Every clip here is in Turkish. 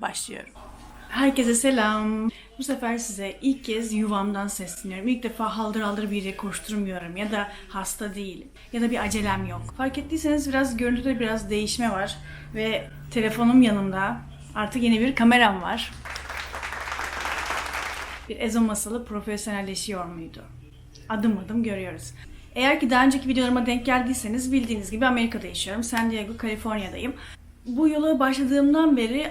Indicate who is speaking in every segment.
Speaker 1: başlıyorum. Herkese selam. Bu sefer size ilk kez yuvamdan sesleniyorum. İlk defa haldır haldır bir yere koşturmuyorum ya da hasta değilim ya da bir acelem yok. Fark ettiyseniz biraz görüntüde biraz değişme var ve telefonum yanımda. Artık yeni bir kameram var. Bir Ezo masalı profesyonelleşiyor muydu? Adım adım görüyoruz. Eğer ki daha önceki videolarıma denk geldiyseniz bildiğiniz gibi Amerika'da yaşıyorum. San Diego, Kaliforniya'dayım. Bu yola başladığımdan beri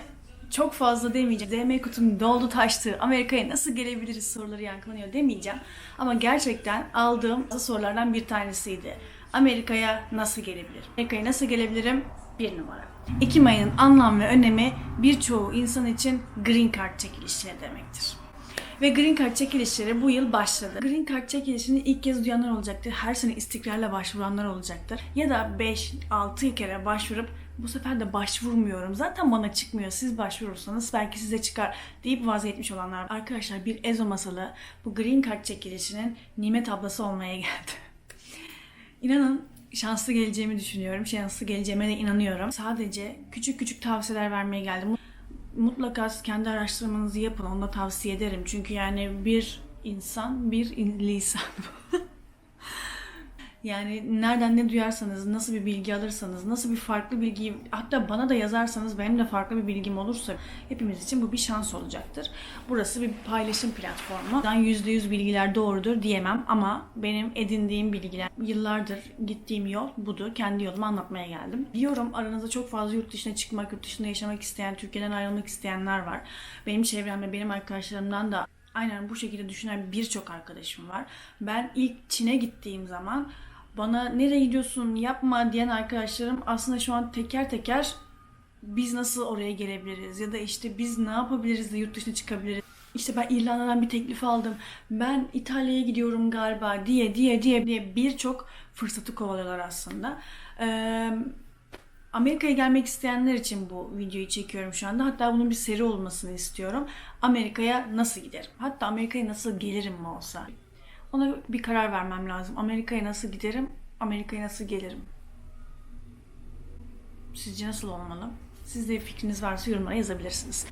Speaker 1: çok fazla demeyeceğim. DM kutum doldu taştı. Amerika'ya nasıl gelebiliriz soruları yankılanıyor demeyeceğim. Ama gerçekten aldığım sorulardan bir tanesiydi. Amerika'ya nasıl gelebilirim? Amerika'ya nasıl gelebilirim? Bir numara. Ekim ayının anlam ve önemi birçoğu insan için green card çekilişleri demektir. Ve Green Card çekilişleri bu yıl başladı. Green Card çekilişini ilk kez duyanlar olacaktır. Her sene istikrarla başvuranlar olacaktır. Ya da 5-6 kere başvurup bu sefer de başvurmuyorum. Zaten bana çıkmıyor. Siz başvurursanız belki size çıkar deyip vazgeçmiş olanlar. Arkadaşlar bir Ezo masalı bu Green Card çekilişinin nimet ablası olmaya geldi. İnanın şanslı geleceğimi düşünüyorum. Şanslı geleceğime de inanıyorum. Sadece küçük küçük tavsiyeler vermeye geldim. Mutlaka siz kendi araştırmanızı yapın. Onu da tavsiye ederim. Çünkü yani bir insan, bir lisan. yani nereden ne duyarsanız, nasıl bir bilgi alırsanız, nasıl bir farklı bilgiyi hatta bana da yazarsanız benim de farklı bir bilgim olursa hepimiz için bu bir şans olacaktır. Burası bir paylaşım platformu. Ben %100 bilgiler doğrudur diyemem ama benim edindiğim bilgiler yıllardır gittiğim yol budur. Kendi yolumu anlatmaya geldim. Biliyorum aranızda çok fazla yurt dışına çıkmak, yurt dışında yaşamak isteyen, Türkiye'den ayrılmak isteyenler var. Benim çevremde, benim arkadaşlarımdan da aynen bu şekilde düşünen birçok arkadaşım var. Ben ilk Çin'e gittiğim zaman bana nereye gidiyorsun yapma diyen arkadaşlarım aslında şu an teker teker biz nasıl oraya gelebiliriz ya da işte biz ne yapabiliriz de yurt dışına çıkabiliriz. İşte ben İrlanda'dan bir teklif aldım. Ben İtalya'ya gidiyorum galiba diye diye diye diye birçok fırsatı kovalıyorlar aslında. Ee, Amerika'ya gelmek isteyenler için bu videoyu çekiyorum şu anda. Hatta bunun bir seri olmasını istiyorum. Amerika'ya nasıl giderim? Hatta Amerika'ya nasıl gelirim mi olsa? Ona bir karar vermem lazım. Amerika'ya nasıl giderim? Amerika'ya nasıl gelirim? Sizce nasıl olmalı? Sizde fikriniz varsa yorumlara yazabilirsiniz.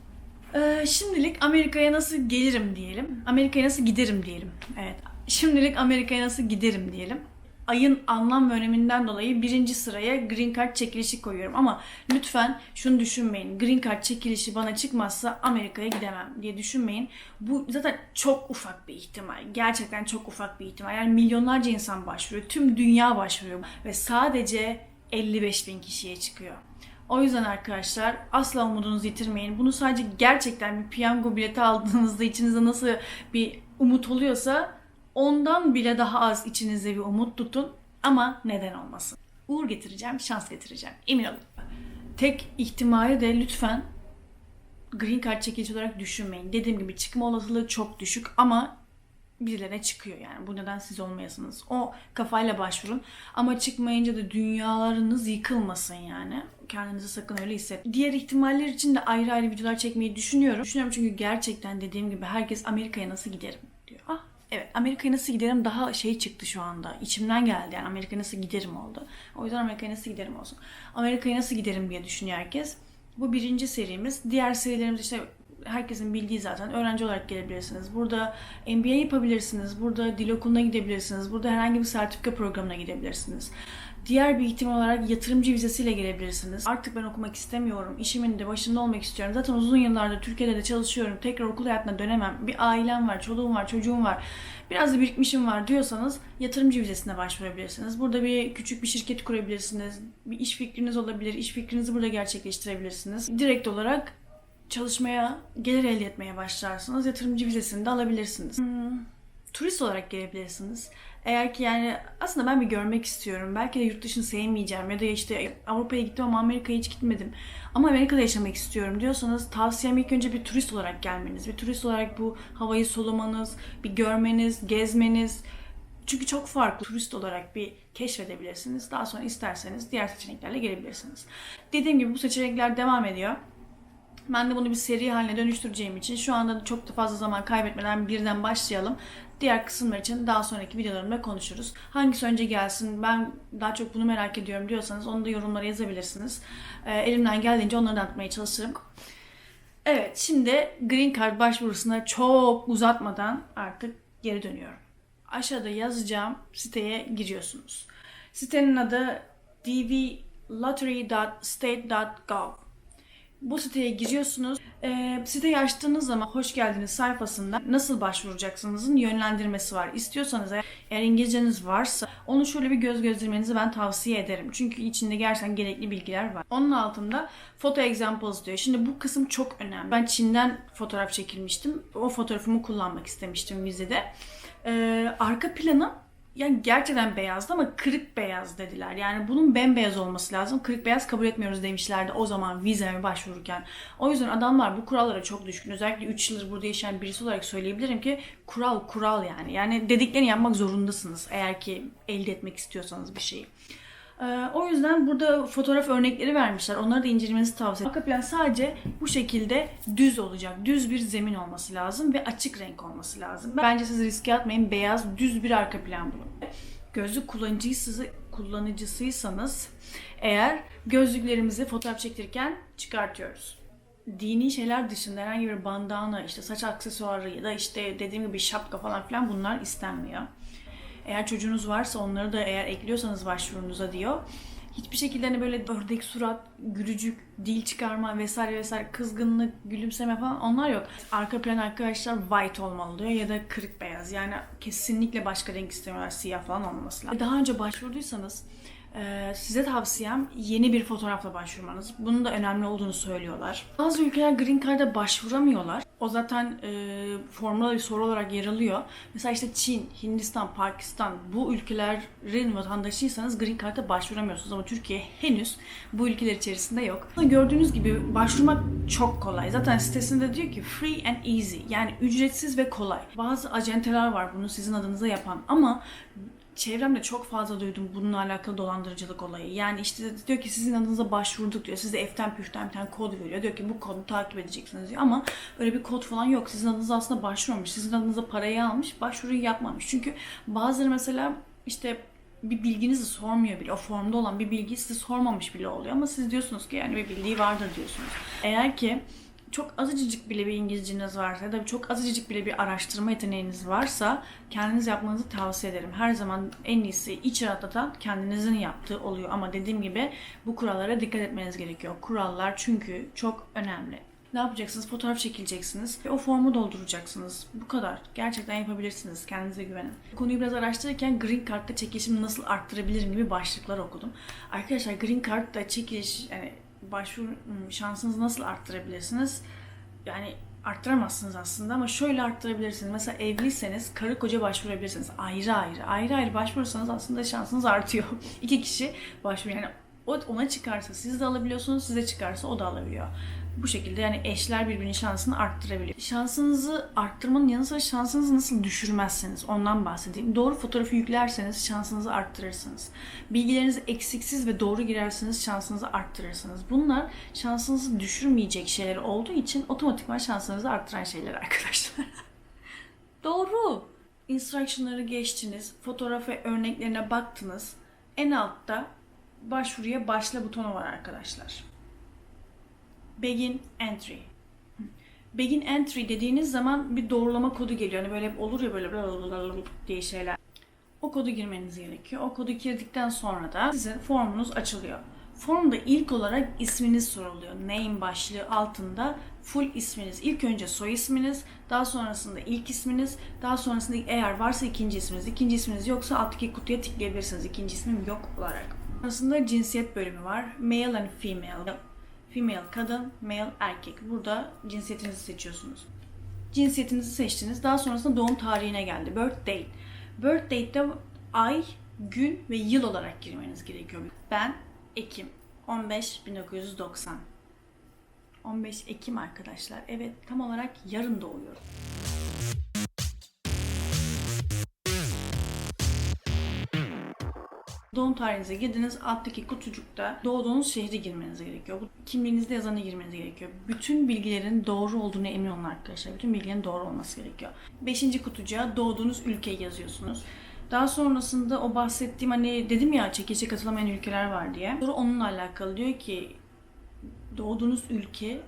Speaker 1: Ee, şimdilik Amerika'ya nasıl gelirim diyelim. Amerika'ya nasıl giderim diyelim. Evet. Şimdilik Amerika'ya nasıl giderim diyelim. Ayın anlam ve öneminden dolayı birinci sıraya Green Card çekilişi koyuyorum. Ama lütfen şunu düşünmeyin. Green Card çekilişi bana çıkmazsa Amerika'ya gidemem diye düşünmeyin. Bu zaten çok ufak bir ihtimal. Gerçekten çok ufak bir ihtimal. Yani milyonlarca insan başvuruyor. Tüm dünya başvuruyor. Ve sadece 55 bin kişiye çıkıyor. O yüzden arkadaşlar asla umudunuzu yitirmeyin. Bunu sadece gerçekten bir piyango bileti aldığınızda içinizde nasıl bir umut oluyorsa ondan bile daha az içinizde bir umut tutun. Ama neden olmasın? Uğur getireceğim, şans getireceğim. Emin olun. Tek ihtimali de lütfen green card çekici olarak düşünmeyin. Dediğim gibi çıkma olasılığı çok düşük ama birilerine çıkıyor yani. Bu neden siz olmayasınız. O kafayla başvurun. Ama çıkmayınca da dünyalarınız yıkılmasın yani. Kendinizi sakın öyle hisset. Diğer ihtimaller için de ayrı ayrı videolar çekmeyi düşünüyorum. Düşünüyorum çünkü gerçekten dediğim gibi herkes Amerika'ya nasıl giderim evet Amerika'ya nasıl giderim daha şey çıktı şu anda. İçimden geldi yani Amerika'ya nasıl giderim oldu. O yüzden Amerika'ya nasıl giderim olsun. Amerika'ya nasıl giderim diye düşünüyor herkes. Bu birinci serimiz. Diğer serilerimiz işte herkesin bildiği zaten öğrenci olarak gelebilirsiniz. Burada MBA yapabilirsiniz. Burada dil okuluna gidebilirsiniz. Burada herhangi bir sertifika programına gidebilirsiniz. Diğer bir ihtimal olarak yatırımcı vizesiyle gelebilirsiniz. Artık ben okumak istemiyorum. İşimin de başında olmak istiyorum. Zaten uzun yıllardır Türkiye'de de çalışıyorum. Tekrar okul hayatına dönemem. Bir ailem var, çoluğum var, çocuğum var. Biraz da birikmişim var diyorsanız yatırımcı vizesine başvurabilirsiniz. Burada bir küçük bir şirket kurabilirsiniz. Bir iş fikriniz olabilir. İş fikrinizi burada gerçekleştirebilirsiniz. Direkt olarak çalışmaya, gelir elde etmeye başlarsınız. Yatırımcı vizesini de alabilirsiniz. Hmm, turist olarak gelebilirsiniz. Eğer ki yani aslında ben bir görmek istiyorum. Belki de yurt dışını sevmeyeceğim ya da işte Avrupa'ya gittim ama Amerika'ya hiç gitmedim. Ama Amerika'da yaşamak istiyorum diyorsanız tavsiyem ilk önce bir turist olarak gelmeniz. Bir turist olarak bu havayı solumanız, bir görmeniz, gezmeniz. Çünkü çok farklı turist olarak bir keşfedebilirsiniz. Daha sonra isterseniz diğer seçeneklerle gelebilirsiniz. Dediğim gibi bu seçenekler devam ediyor. Ben de bunu bir seri haline dönüştüreceğim için şu anda çok da fazla zaman kaybetmeden birden başlayalım. Diğer kısımlar için daha sonraki videolarımda konuşuruz. Hangisi önce gelsin ben daha çok bunu merak ediyorum diyorsanız onu da yorumlara yazabilirsiniz. Ee, elimden geldiğince onları da atmaya çalışırım. Evet, şimdi Green Card başvurusuna çok uzatmadan artık geri dönüyorum. Aşağıda yazacağım siteye giriyorsunuz. Sitenin adı dvlottery.state.gov. Bu siteye giriyorsunuz. Ee, siteyi açtığınız zaman hoş geldiniz sayfasında nasıl başvuracaksınızın yönlendirmesi var. İstiyorsanız eğer, eğer İngilizceniz varsa onu şöyle bir göz gezdirmenizi ben tavsiye ederim. Çünkü içinde gerçekten gerekli bilgiler var. Onun altında foto examples diyor. Şimdi bu kısım çok önemli. Ben Çin'den fotoğraf çekilmiştim. O fotoğrafımı kullanmak istemiştim vizede. Ee, arka planım yani gerçekten beyazdı ama kırık beyaz dediler. Yani bunun bembeyaz olması lazım. Kırık beyaz kabul etmiyoruz demişlerdi o zaman vizeme başvururken. O yüzden adamlar bu kurallara çok düşkün. Özellikle 3 yıldır burada yaşayan birisi olarak söyleyebilirim ki kural kural yani. Yani dediklerini yapmak zorundasınız eğer ki elde etmek istiyorsanız bir şeyi. Ee, o yüzden burada fotoğraf örnekleri vermişler. Onları da incelemenizi tavsiye ederim. Arka plan sadece bu şekilde düz olacak. Düz bir zemin olması lazım ve açık renk olması lazım. Bence siz riske atmayın. Beyaz, düz bir arka plan bulun. Gözlük kullanıcıysanız, kullanıcısıysanız eğer gözlüklerimizi fotoğraf çektirirken çıkartıyoruz. Dini şeyler dışında herhangi bir bandana, işte saç aksesuarı ya da işte dediğim gibi şapka falan filan bunlar istenmiyor. Eğer çocuğunuz varsa onları da eğer ekliyorsanız başvurunuza diyor. Hiçbir şekilde hani böyle ördek surat, gülücük, dil çıkarma vesaire vesaire kızgınlık, gülümseme falan onlar yok. Arka plan arkadaşlar white olmalı diyor ya da kırık beyaz. Yani kesinlikle başka renk istemiyorlar. Siyah falan olmaması lazım. Daha önce başvurduysanız e, size tavsiyem yeni bir fotoğrafla başvurmanız. Bunun da önemli olduğunu söylüyorlar. Bazı ülkeler Green Card'a başvuramıyorlar. O zaten e, formda bir soru olarak yer alıyor. Mesela işte Çin, Hindistan, Pakistan bu ülkelerin vatandaşıysanız Green Card'a başvuramıyorsunuz ama Türkiye henüz bu ülkeler içerisinde yok. Gördüğünüz gibi başvurmak çok kolay. Zaten sitesinde diyor ki free and easy yani ücretsiz ve kolay. Bazı acenteler var bunu sizin adınıza yapan ama çevremde çok fazla duydum bununla alakalı dolandırıcılık olayı. Yani işte diyor ki sizin adınıza başvurduk diyor. Size eften püften bir tane kod veriyor. Diyor ki bu kodu takip edeceksiniz diyor. Ama öyle bir kod falan yok. Sizin adınıza aslında başvurmamış. Sizin adınıza parayı almış. Başvuruyu yapmamış. Çünkü bazıları mesela işte bir bilginizi sormuyor bile. O formda olan bir bilgiyi size sormamış bile oluyor. Ama siz diyorsunuz ki yani bir bildiği vardır diyorsunuz. Eğer ki çok azıcık bile bir İngilizceniz varsa ya da çok azıcık bile bir araştırma yeteneğiniz varsa kendiniz yapmanızı tavsiye ederim. Her zaman en iyisi iç rahatlatan kendinizin yaptığı oluyor. Ama dediğim gibi bu kurallara dikkat etmeniz gerekiyor. Kurallar çünkü çok önemli. Ne yapacaksınız? Fotoğraf çekileceksiniz ve o formu dolduracaksınız. Bu kadar. Gerçekten yapabilirsiniz. Kendinize güvenin. Konuyu biraz araştırırken Green Card'da çekilişimi nasıl arttırabilirim gibi başlıklar okudum. Arkadaşlar Green Card'da çekiliş yani başvuru şansınızı nasıl arttırabilirsiniz? Yani arttıramazsınız aslında ama şöyle arttırabilirsiniz. Mesela evliyseniz karı koca başvurabilirsiniz. Ayrı ayrı. Ayrı ayrı başvurursanız aslında şansınız artıyor. İki kişi başvuruyor. Yani o ona çıkarsa siz de alabiliyorsunuz, size çıkarsa o da alabiliyor. Bu şekilde yani eşler birbirinin şansını arttırabiliyor. Şansınızı arttırmanın yanı sıra şansınızı nasıl düşürmezseniz ondan bahsedeyim. Doğru fotoğrafı yüklerseniz şansınızı arttırırsınız. Bilgilerinizi eksiksiz ve doğru girerseniz şansınızı arttırırsınız. Bunlar şansınızı düşürmeyecek şeyler olduğu için otomatikman şansınızı arttıran şeyler arkadaşlar. doğru. Instruction'ları geçtiniz, fotoğraf ve örneklerine baktınız. En altta başvuruya başla butonu var arkadaşlar. Begin entry. Begin entry dediğiniz zaman bir doğrulama kodu geliyor. Hani böyle olur ya böyle diye şeyler. O kodu girmeniz gerekiyor. O kodu girdikten sonra da sizin formunuz açılıyor. Formda ilk olarak isminiz soruluyor. Name başlığı altında full isminiz. İlk önce soy isminiz, daha sonrasında ilk isminiz, daha sonrasında eğer varsa ikinci isminiz. İkinci isminiz yoksa alttaki kutuya tıklayabilirsiniz. İkinci ismim yok olarak. Sonrasında cinsiyet bölümü var. Male and female. Female kadın, male erkek. Burada cinsiyetinizi seçiyorsunuz. Cinsiyetinizi seçtiniz. Daha sonrasında doğum tarihine geldi. Birth date. Birth date'de ay, gün ve yıl olarak girmeniz gerekiyor. Ben Ekim 15 1990. 15 Ekim arkadaşlar. Evet tam olarak yarın doğuyorum. Doğum tarihinize girdiniz. Alttaki kutucukta doğduğunuz şehri girmeniz gerekiyor. Bu kimliğinizde yazanı girmeniz gerekiyor. Bütün bilgilerin doğru olduğunu emin olun arkadaşlar. Bütün bilgilerin doğru olması gerekiyor. Beşinci kutucuğa doğduğunuz ülkeyi yazıyorsunuz. Daha sonrasında o bahsettiğim hani dedim ya çekişe katılamayan ülkeler var diye. Sonra onunla alakalı diyor ki doğduğunuz ülke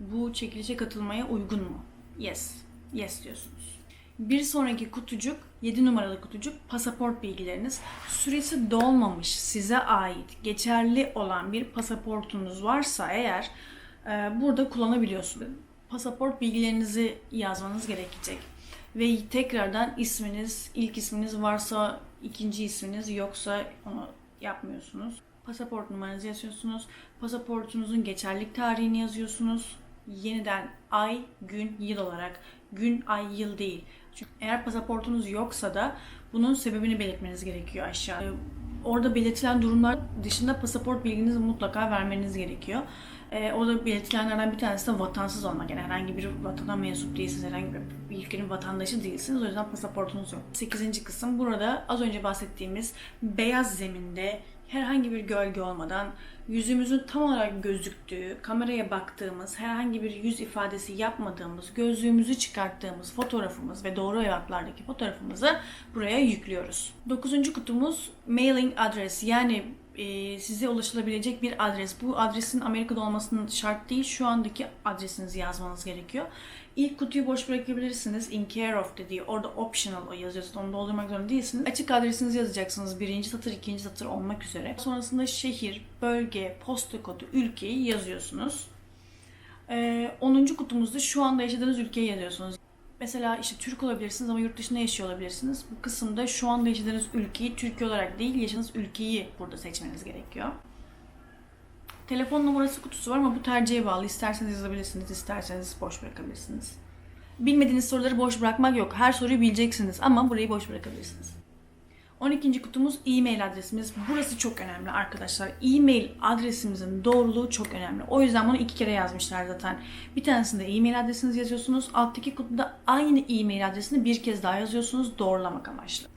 Speaker 1: bu çekilişe katılmaya uygun mu? Yes. Yes diyorsunuz. Bir sonraki kutucuk, 7 numaralı kutucuk pasaport bilgileriniz. Süresi dolmamış, size ait, geçerli olan bir pasaportunuz varsa eğer e, burada kullanabiliyorsunuz. Pasaport bilgilerinizi yazmanız gerekecek. Ve tekrardan isminiz, ilk isminiz varsa ikinci isminiz yoksa onu yapmıyorsunuz. Pasaport numaranızı yazıyorsunuz. Pasaportunuzun geçerlilik tarihini yazıyorsunuz. Yeniden ay, gün, yıl olarak. Gün, ay, yıl değil. Çünkü eğer pasaportunuz yoksa da bunun sebebini belirtmeniz gerekiyor aşağı. Ee, Orada belirtilen durumlar dışında pasaport bilginizi mutlaka vermeniz gerekiyor. Ee, orada belirtilenlerden bir tanesi de vatansız olmak. Yani herhangi bir vatana mensup değilsiniz, herhangi bir ülkenin vatandaşı değilsiniz. O yüzden pasaportunuz yok. 8. kısım burada az önce bahsettiğimiz beyaz zeminde herhangi bir gölge olmadan yüzümüzün tam olarak gözüktüğü, kameraya baktığımız, herhangi bir yüz ifadesi yapmadığımız, gözlüğümüzü çıkarttığımız fotoğrafımız ve doğru evraklardaki fotoğrafımızı buraya yüklüyoruz. Dokuzuncu kutumuz mailing adres yani e, size ulaşılabilecek bir adres. Bu adresin Amerika'da olmasının şart değil. Şu andaki adresinizi yazmanız gerekiyor. İlk kutuyu boş bırakabilirsiniz. In care of dediği orada optional o yazıyorsunuz. Onu doldurmak zorunda değilsiniz. Açık adresinizi yazacaksınız. Birinci satır, ikinci satır olmak üzere. Sonrasında şehir, bölge, posta kodu, ülkeyi yazıyorsunuz. Ee, 10. kutumuzda şu anda yaşadığınız ülkeyi yazıyorsunuz. Mesela işte Türk olabilirsiniz ama yurt dışında yaşıyor olabilirsiniz. Bu kısımda şu anda yaşadığınız ülkeyi Türkiye olarak değil, yaşadığınız ülkeyi burada seçmeniz gerekiyor. Telefon numarası kutusu var ama bu tercihe bağlı. İsterseniz yazabilirsiniz, isterseniz boş bırakabilirsiniz. Bilmediğiniz soruları boş bırakmak yok. Her soruyu bileceksiniz ama burayı boş bırakabilirsiniz. 12. kutumuz e-mail adresimiz. Burası çok önemli arkadaşlar. E-mail adresimizin doğruluğu çok önemli. O yüzden bunu iki kere yazmışlar zaten. Bir tanesinde e-mail adresinizi yazıyorsunuz. Alttaki kutuda aynı e-mail adresini bir kez daha yazıyorsunuz doğrulamak amaçlı.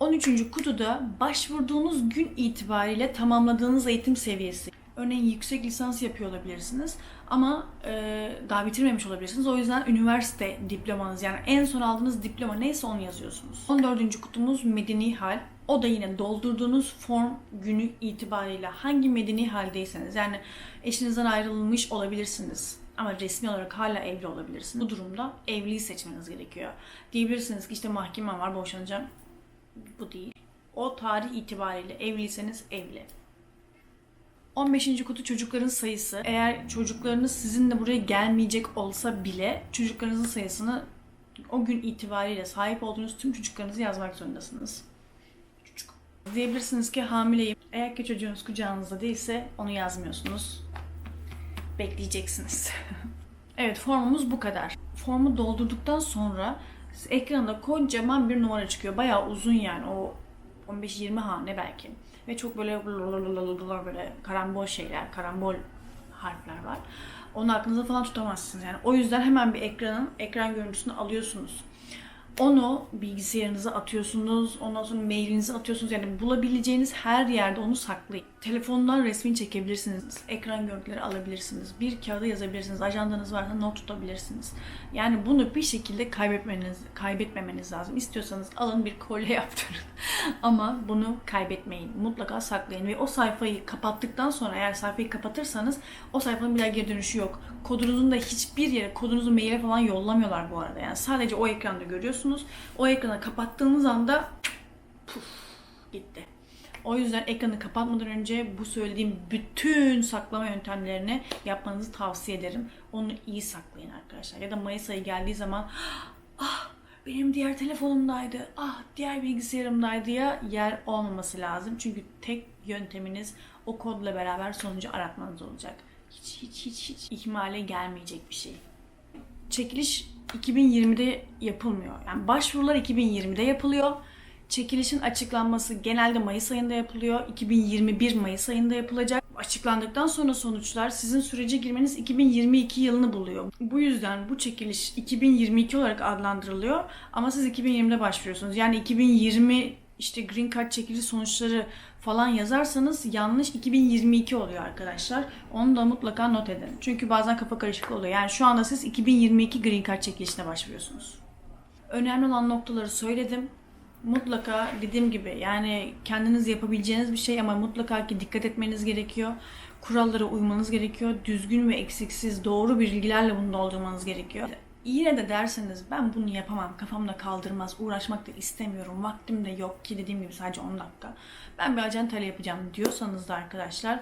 Speaker 1: 13. kutuda başvurduğunuz gün itibariyle tamamladığınız eğitim seviyesi. Örneğin yüksek lisans yapıyor olabilirsiniz ama e, daha bitirmemiş olabilirsiniz. O yüzden üniversite diplomanız yani en son aldığınız diploma neyse onu yazıyorsunuz. 14. kutumuz medeni hal. O da yine doldurduğunuz form günü itibariyle hangi medeni haldeyseniz yani eşinizden ayrılmış olabilirsiniz ama resmi olarak hala evli olabilirsiniz. Bu durumda evliyi seçmeniz gerekiyor. Diyebilirsiniz ki işte mahkemem var boşanacağım. Bu değil. O tarih itibariyle evliyseniz evli. 15. kutu çocukların sayısı. Eğer çocuklarınız sizinle buraya gelmeyecek olsa bile çocuklarınızın sayısını o gün itibariyle sahip olduğunuz tüm çocuklarınızı yazmak zorundasınız. Çocuk. Diyebilirsiniz ki hamileyim. Eğer ki çocuğunuz kucağınızda değilse onu yazmıyorsunuz. Bekleyeceksiniz. evet formumuz bu kadar. Formu doldurduktan sonra ekranda kocaman bir numara çıkıyor. Bayağı uzun yani o 15-20 hane belki. Ve çok böyle böyle karambol şeyler, karambol harfler var. Onu aklınıza falan tutamazsınız yani. O yüzden hemen bir ekranın ekran görüntüsünü alıyorsunuz. Onu bilgisayarınıza atıyorsunuz, ondan sonra mailinize atıyorsunuz. Yani bulabileceğiniz her yerde onu saklayın. Telefondan resmini çekebilirsiniz, ekran görüntüleri alabilirsiniz, bir kağıda yazabilirsiniz, ajandanız varsa not tutabilirsiniz. Yani bunu bir şekilde kaybetmeniz, kaybetmemeniz lazım. İstiyorsanız alın bir kolye yaptırın. Ama bunu kaybetmeyin. Mutlaka saklayın ve o sayfayı kapattıktan sonra eğer sayfayı kapatırsanız o sayfanın bir daha geri dönüşü yok. Kodunuzun da hiçbir yere, kodunuzu maile falan yollamıyorlar bu arada. Yani sadece o ekranda görüyorsunuz. O ekranı kapattığınız anda puf, gitti. O yüzden ekranı kapatmadan önce bu söylediğim bütün saklama yöntemlerini yapmanızı tavsiye ederim. Onu iyi saklayın arkadaşlar. Ya da Mayıs ayı geldiği zaman ah benim diğer telefonumdaydı, ah diğer bilgisayarımdaydı ya yer olmaması lazım. Çünkü tek yönteminiz o kodla beraber sonucu aratmanız olacak. Hiç hiç hiç hiç ihmale gelmeyecek bir şey. Çekiliş 2020'de yapılmıyor. Yani başvurular 2020'de yapılıyor. Çekilişin açıklanması genelde Mayıs ayında yapılıyor. 2021 Mayıs ayında yapılacak. Açıklandıktan sonra sonuçlar sizin sürece girmeniz 2022 yılını buluyor. Bu yüzden bu çekiliş 2022 olarak adlandırılıyor ama siz 2020'de başvuruyorsunuz. Yani 2020 işte Green Card çekiliş sonuçları falan yazarsanız yanlış 2022 oluyor arkadaşlar. Onu da mutlaka not edin. Çünkü bazen kafa karışıklığı oluyor. Yani şu anda siz 2022 Green Card çekilişine başvuruyorsunuz. Önemli olan noktaları söyledim mutlaka dediğim gibi yani kendiniz yapabileceğiniz bir şey ama mutlaka ki dikkat etmeniz gerekiyor. Kurallara uymanız gerekiyor. Düzgün ve eksiksiz doğru bilgilerle bunu doldurmanız gerekiyor. Yine de derseniz ben bunu yapamam, kafamda kaldırmaz, uğraşmak da istemiyorum, vaktim de yok ki dediğim gibi sadece 10 dakika. Ben bir acentayla yapacağım diyorsanız da arkadaşlar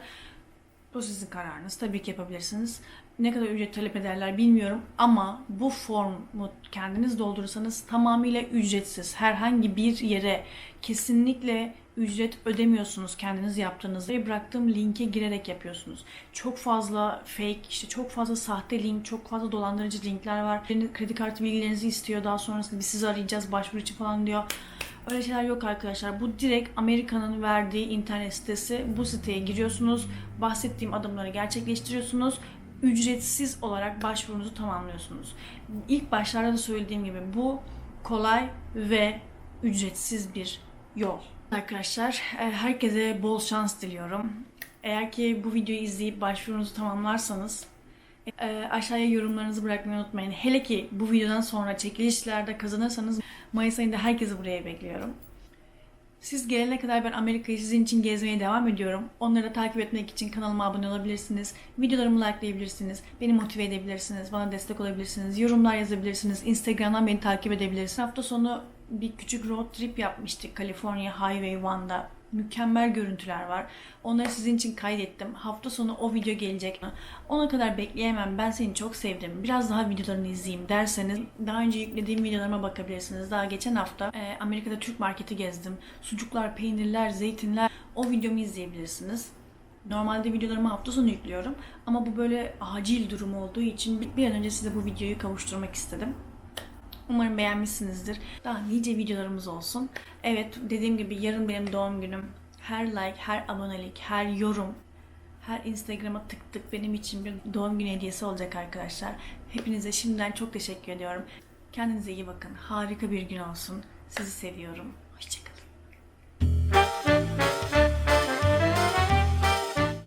Speaker 1: bu sizin kararınız. Tabii ki yapabilirsiniz. Ne kadar ücret talep ederler bilmiyorum ama bu formu kendiniz doldurursanız tamamıyla ücretsiz. Herhangi bir yere kesinlikle ücret ödemiyorsunuz kendiniz yaptığınızda bıraktığım linke girerek yapıyorsunuz. Çok fazla fake, işte çok fazla sahte link, çok fazla dolandırıcı linkler var. Birinin Kredi kartı bilgilerinizi istiyor. Daha sonrasında biz sizi arayacağız başvuru için falan diyor. Öyle şeyler yok arkadaşlar. Bu direkt Amerika'nın verdiği internet sitesi. Bu siteye giriyorsunuz. Bahsettiğim adımları gerçekleştiriyorsunuz. Ücretsiz olarak başvurunuzu tamamlıyorsunuz. İlk başlarda da söylediğim gibi bu kolay ve ücretsiz bir yol. Arkadaşlar e, herkese bol şans diliyorum. Eğer ki bu videoyu izleyip başvurunuzu tamamlarsanız e, aşağıya yorumlarınızı bırakmayı unutmayın. Hele ki bu videodan sonra çekilişlerde kazanırsanız Mayıs ayında herkesi buraya bekliyorum. Siz gelene kadar ben Amerika'yı sizin için gezmeye devam ediyorum. Onları takip etmek için kanalıma abone olabilirsiniz. Videolarımı likelayabilirsiniz. Beni motive edebilirsiniz. Bana destek olabilirsiniz. Yorumlar yazabilirsiniz. Instagram'dan beni takip edebilirsiniz. Hafta sonu bir küçük road trip yapmıştık California Highway 1'da. Mükemmel görüntüler var. Onları sizin için kaydettim. Hafta sonu o video gelecek. Ona kadar bekleyemem. Ben seni çok sevdim. Biraz daha videolarını izleyeyim derseniz daha önce yüklediğim videolarıma bakabilirsiniz. Daha geçen hafta e, Amerika'da Türk marketi gezdim. Sucuklar, peynirler, zeytinler. O videomu izleyebilirsiniz. Normalde videolarımı hafta sonu yüklüyorum. Ama bu böyle acil durum olduğu için bir an önce size bu videoyu kavuşturmak istedim. Umarım beğenmişsinizdir. Daha nice videolarımız olsun. Evet dediğim gibi yarın benim doğum günüm. Her like, her abonelik, her yorum, her Instagram'a tık tık benim için bir doğum günü hediyesi olacak arkadaşlar. Hepinize şimdiden çok teşekkür ediyorum. Kendinize iyi bakın. Harika bir gün olsun. Sizi seviyorum.